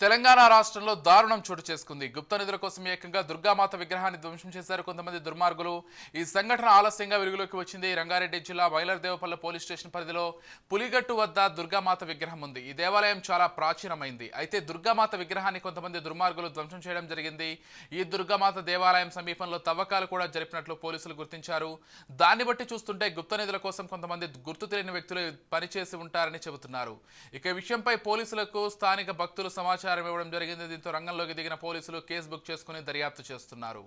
తెలంగాణ రాష్ట్రంలో దారుణం చోటు చేసుకుంది. గుప్త నిధుల కోసం ఏకంగా దుర్గామాత విగ్రహాన్ని ధ్వంసం చేశారు కొంతమంది దుర్మార్గులు. ఈ సంఘటన ఆలస్యంగా వెలుగులోకి వచ్చింది. రంగారెడ్డి జిల్లా వైలర్దేవపల్లి పోలీస్ స్టేషన్ పరిధిలో పులిగట్టు వద్ద దుర్గామాత విగ్రహం ఉంది. ఈ దేవాలయం చాలా ప్రాచీనమైంది. అయితే దుర్గామాత విగ్రహాన్ని కొంతమంది దుర్మార్గులు ధ్వంసం చేయడం జరిగింది. ఈ దుర్గామాత దేవాలయం సమీపంలో తవ్వకాలు కూడా జరిపినట్లు పోలీసులు గుర్తించారు. దాన్ని బట్టి చూస్తుంటే గుప్త నిధుల కోసం కొంతమంది గుర్తు తెలియని వ్యక్తులు పనిచేసి ఉంటారని చెబుతున్నారు. ఇక విషయంపై పోలీసులకు స్థానిక భక్తులు సమాచారం సమాచారం ఇవ్వడం జరిగింది. దీంతో రంగంలోకి దిగిన పోలీసులు కేసు బుక్ చేసుకుని దర్యాప్తు చేస్తున్నారు.